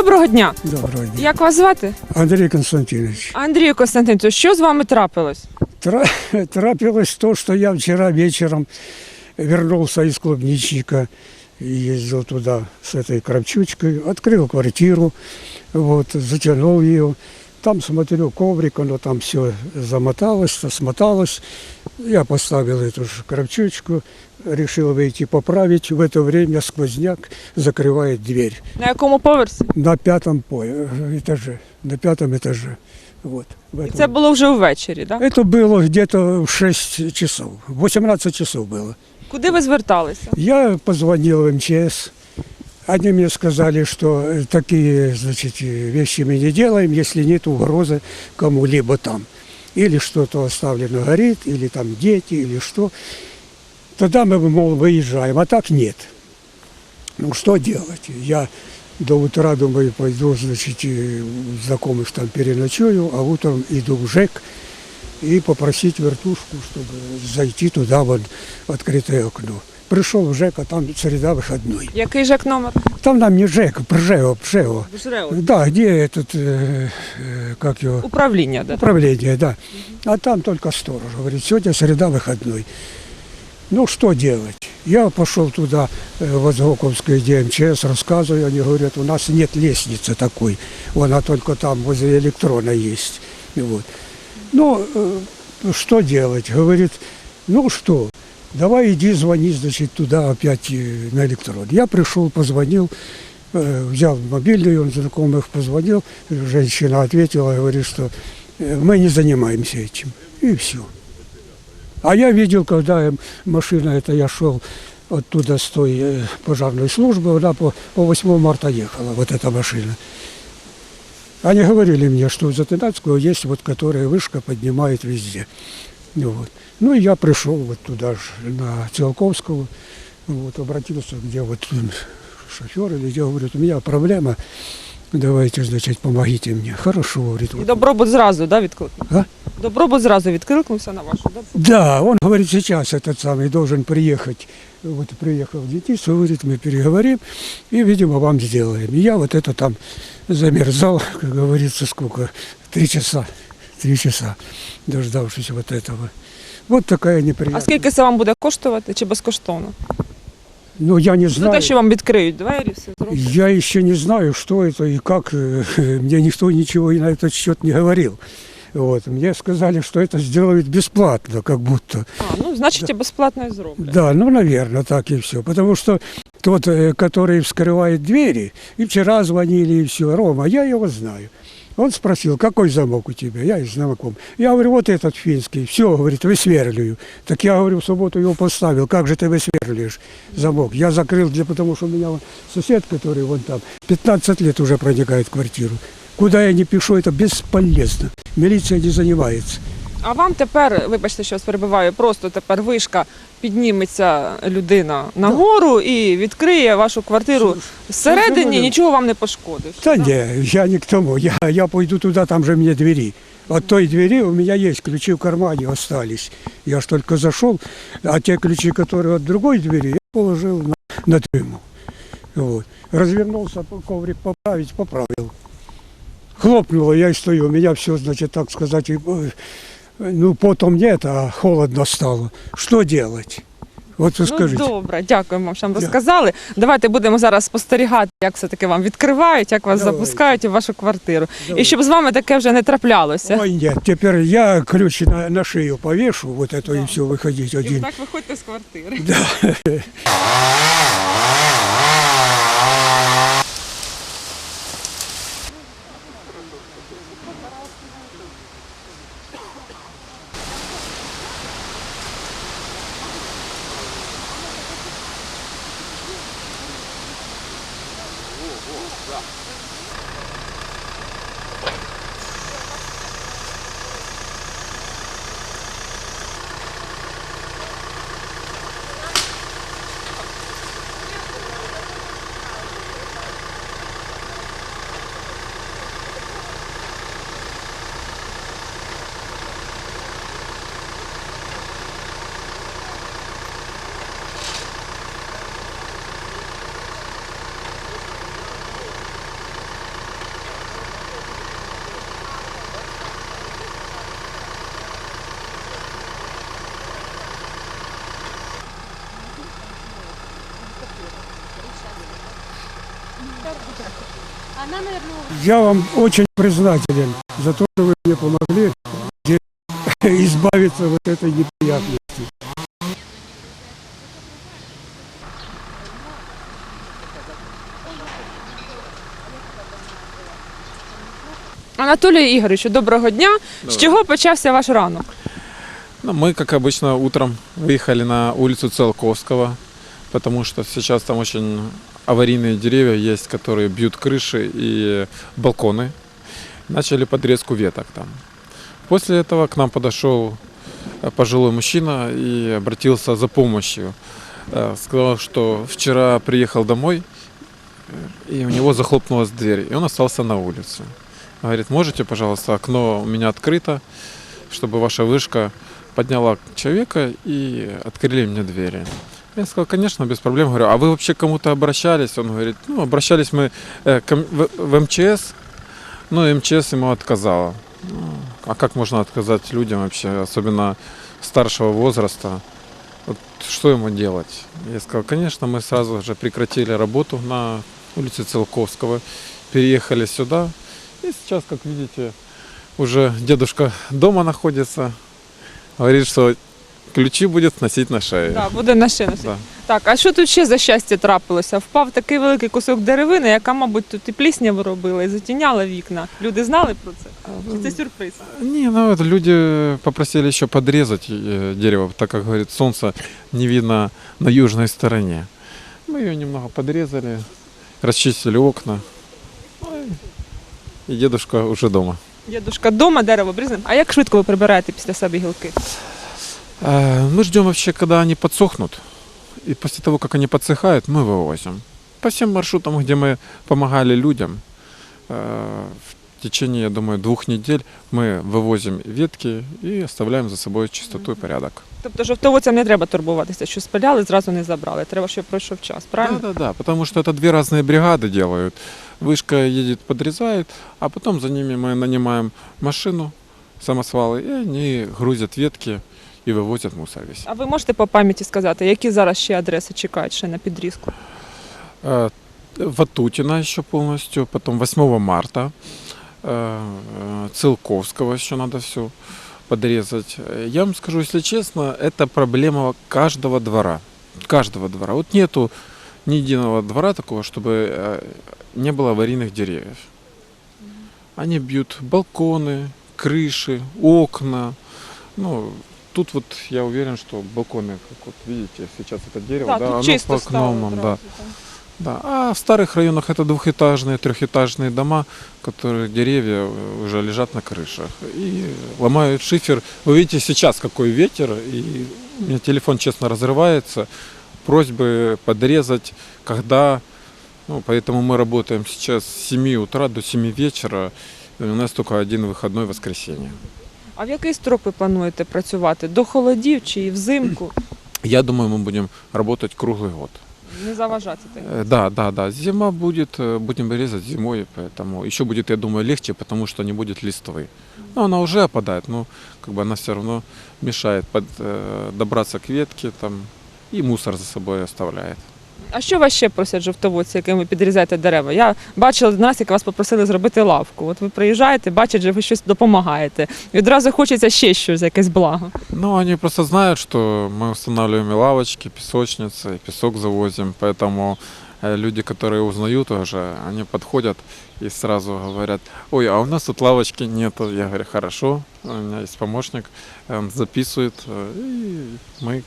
Доброго дня. Доброго дня. Як вас звати? Андрій Константинович, Андрій Константинович, що з вами трапилось? тра- трапилось то, що я вчора вечором вернувся із клубничника и ездил туда с этой кравчучкой, открыл квартиру, вот, затянул ее. Там смотрю коврик, оно там все замоталось, смоталось. Я поставил эту же кравчучку, решил выйти поправить. В это время сквозняк закрывает дверь. На якому поверсі? На пятом по- этаже, на пятом этаже. Вот, в І этом. це було вже ввечері, так? Это было где-то в 6 часов, 18 часов было. Куди ви зверталися? Я позвонил в МЧС, они мне сказали, что э, такие значит, э, вещи мы не делаем, если нет угрозы кому-либо там. Или что-то оставлено горит, или там дети, или что. Тогда мы, мол, выезжаем, а так нет. Ну, что делать? Я до утра, думаю, пойду, значит, э, знакомых там переночую, а утром иду в ЖЭК и попросить вертушку, чтобы зайти туда, вот, в открытое окно. Пришел в ЖЭК, а там среда выходной. Який жек номер? Там нам не ЖЭК, ПЖЭО, ПЖЭО. ЖРЕО. Да, где этот, э, э, как его, Управління, да. управление, да. А там только сторож. Говорит, сегодня среда выходной. Ну, что делать? Я пошел туда, э, в Азговковское ДМЧС, рассказываю, они говорят, у нас нет лестницы такой, она только там возле электрона есть. Вот. Ну, э, что делать? Говорит, ну что, давай иди звони, значит, туда опять э, на электрон. Я пришел, позвонил, э, взял мобильный, он знакомых позвонил, женщина ответила, говорит, что э, мы не занимаемся этим. И все. А я видел, когда машина, это я шел оттуда с той пожарной службы, она по, по 8 марта ехала, вот эта машина. Они говорили мне, что у Затынацкого есть вот, которая вышка поднимает везде. Ну, вот. ну и я пришел вот туда же, на Циолковского, вот, обратился, где вот м, шофер или где, говорит, у меня проблема, давайте, значит, помогите мне. Хорошо, говорит. І вот. добробут зразу, да, відкликнувся? А? Добробут зразу відкликнувся на вашу, да? Да, он говорит, сейчас этот самый должен приехать. Вот приехал детист, говорит, мы переговорим и, видимо, вам сделаем. И я вот это там замерзал, как говорится, сколько? Три часа. Три часа, дождавшись вот этого. Вот такая А неприятность. скільки це вам буде коштувати чи безкоштовно? Ну, я не За знаю. те, що вам відкриють двері, все зроблять. Я еще не знаю, что это и как. э, Мне никто ничего и на этот счет не говорил. Вот. Мне сказали, что это сделают бесплатно, как будто. А, ну, значить, і безплатно і зроблять. Да, ну, наверное, так и все. Потому что тот, э, который вскрывает двери, и вчера звонили, и все, Рома, я его знаю. Он спросил, какой замок у тебя? Я и знаком. Я говорю, вот этот финский. Все, говорит, высверливаю. Так я, говорю, в субботу его поставил. Как же ты высверливаешь замок? Я закрыл, для, потому что у меня вон сосед, который вон там, 15 лет уже проникает в квартиру. Куда я не пишу, это бесполезно. Милиция не занимается. А вам тепер, вибачте, що вас перебиваю, просто тепер вишка підніметься людина нагору і відкриє вашу квартиру зсередині, Совершенно нічого вам не пошкодиш. Да так? не, я не к тому. Я, я пойду туда, там же мне двери. От той двери у меня есть, ключи в кармане остались. Я ж только зашел, а те ключи, которые от другой двери, я положил на, на дыму. Вот. Развернулся, по- коврик поправить, поправил. Хлопнуло, я и стою, у меня все, значит, так сказать, и, э, ну, потом нет, а холодно стало. Что делать? Вот вы скажите. Ну, добре, дякуємо вам, що вам Дякую. розказали. Давайте будемо зараз спостерігати, як все-таки вам відкривають, як вас Давайте. запускають у вашу квартиру. І Давайте. щоб з вами таке вже не траплялося. Ой, нет, теперь я ключ на, на шею повешу, вот это и все, выходить І один. так виходьте з квартири. ほら Она, наверное, Я вам очень признателен за то, что вы мне помогли избавиться от этой неприятности. Анатолію Ігоровичу, доброго дня. З чого почався ваш ранок? Ну, мы, как обычно, утром выехали на улицу Циолковского, потому что сейчас там очень аварийные деревья есть, которые бьют крыши и балконы. Начали подрезку веток там. После этого к нам подошел э, пожилой мужчина и обратился за помощью. Э, Сказал, что вчера приехал домой, э, и у него захлопнулась дверь, и он остался на улице. Говорит, можете, пожалуйста, окно у меня открыто, чтобы ваша вышка подняла человека и открыли мне двери. Я сказал, конечно, без проблем. Говорю, а вы вообще к кому-то обращались? Он говорит, ну, обращались мы э, в, МЧС, но МЧС ему отказала. Ну, а как можно отказать людям вообще, особенно старшего возраста? Вот что ему делать? Я сказал, конечно, мы сразу же прекратили работу на улице Целковского, переехали сюда. И сейчас, как видите, уже дедушка дома находится, говорит, что ключи будет носить на шее. Да, буде на шину. Да. Так, а що тут ще за щастя трапилося? Впав такий великий кусок деревини, яка, мабуть, тут і плісня робила, і затіняла вікна. Люди знали про це? Чи це сюрприз? Не, ну это люди попросили еще подрезать э, дерево, так как говорит, солнце не видно на южной стороне. Мы ее немного подрезали, расчистили окна. Ну и- И дедушка уже дома. Дідушка дома, дерево обрізане. А як швидко ви прибираєте після себе гілки? Э, Мы ждем вообще, когда они подсохнут. И после того, как они подсыхают, мы вывозим. По всем маршрутам, где мы помогали людям, э, в течение, я думаю, двух недель мы вывозим ветки и оставляем за собой чистоту и порядок. Тобто жовтоводцям не треба турбуватися, що спиляли, зразу не забрали. Треба, щоб пройшов час, правильно? Да, да, да, потому что это две разные бригады делают. Вышка едет, подрезает, а потом за ними мы нанимаем машину, самосвалы, и они грузят ветки и вывозят мусор весь. А ви можете по пам'яті сказати, які зараз ще адреси чекають ще на підрізку? Э, Ватутина еще полностью, потом 8 марта, э, э, Целковского еще надо все подрезать. Э, Я вам скажу, если честно, это проблема каждого двора. Каждого двора. Вот нету ни единого двора такого, чтобы э, не было аварийных деревьев. Они бьют балконы, крыши, окна. Ну, тут вот я уверен, что балконы, как вот видите, сейчас это дерево, да, тут оно чисто по окнам, да. Да, а в старых районах это двухэтажные, трехэтажные дома, которые деревья уже лежат на крышах и ломают шифер. Вы видите сейчас какой ветер, и у меня телефон, честно, разрывается. Просьбы подрезать, когда... Ну, поэтому мы работаем сейчас с 7 утра до 7 вечера. И у нас только один выходной воскресенье. А в який строк ви плануєте працювати? До холодів чи взимку? Я думаю, мы будем работать круглый год. Не заважати так. Э, Да, да, да. Зима будет, э, будем резать зимой, поэтому еще будет, я думаю, легче, потому что не будет листвы. Ну, она уже опадает, но как бы она все равно мешает под, э, добраться к ветке там и мусор за собой оставляет. А що вас ще просять жовтоводці, яким ви підрізаєте дерева? Я бачила один раз, як вас попросили зробити лавку. От ви приїжджаєте, бачать, що ви щось допомагаєте. І одразу хочеться ще щось, якесь благо. Ну, они просто знают, что мы устанавливаем и лавочки, песочницы, и песок завозим, поэтому э, люди, которые узнают уже, они подходят и сразу говорят, ой, а у нас тут лавочки нету. Я говорю, хорошо, у меня есть помощник, он записывает, э, и мы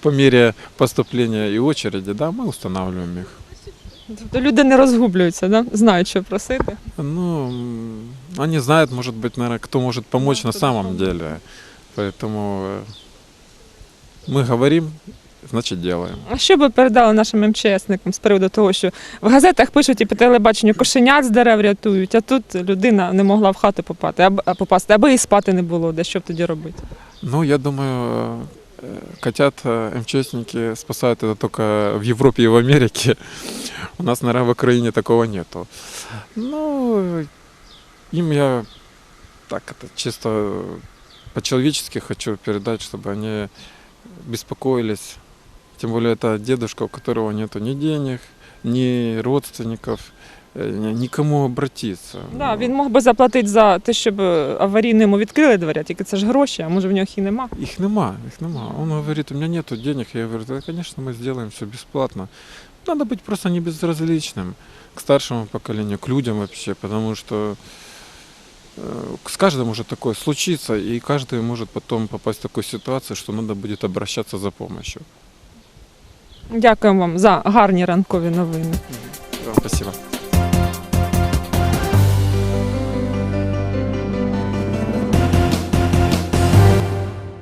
по мере поступления и очереди, да, мы устанавливаем их. Тобто люди не розгублюються, да? знають, що просити. Ну, м, они знают, может быть, наверное, кто может помочь Да, на кто самом поможет. деле. Поэтому э, мы говорим, значит делаем. А що би передали нашим МЧСникам з приводу того, що в газетах пишуть і по телебаченню кошенят з дерев рятують, а тут людина не могла в хату попасти, або, а попасти, аби і спати не було, де що б тоді робити? Ну, я думаю, э, котят э, МЧСники спасают это только в Европе и в Америке. У нас, наверное, в Украине такого нету. Ну, им я так это чисто по-человечески хочу передать, чтобы они беспокоились. Тем более это дедушка, у которого нету ни денег, ни родственников, э, ни- никому обратиться. Да, він мог би заплатити за те, щоб е, аварійно йому відкрили двері, тільки це ж гроші, а може в нього їх і нема. Их нема, их нема. Он говорит, у меня нету денег. Я говорю, да, конечно, мы сделаем все бесплатно. Надо быть просто не безразличным к старшему поколению, к людям вообще, потому что э, с каждым может такое случиться, и каждый может потом попасть в такую ситуацию, что надо будет обращаться за помощью. Дякуємо вам за гарні ранкові новини. Вам спасибо.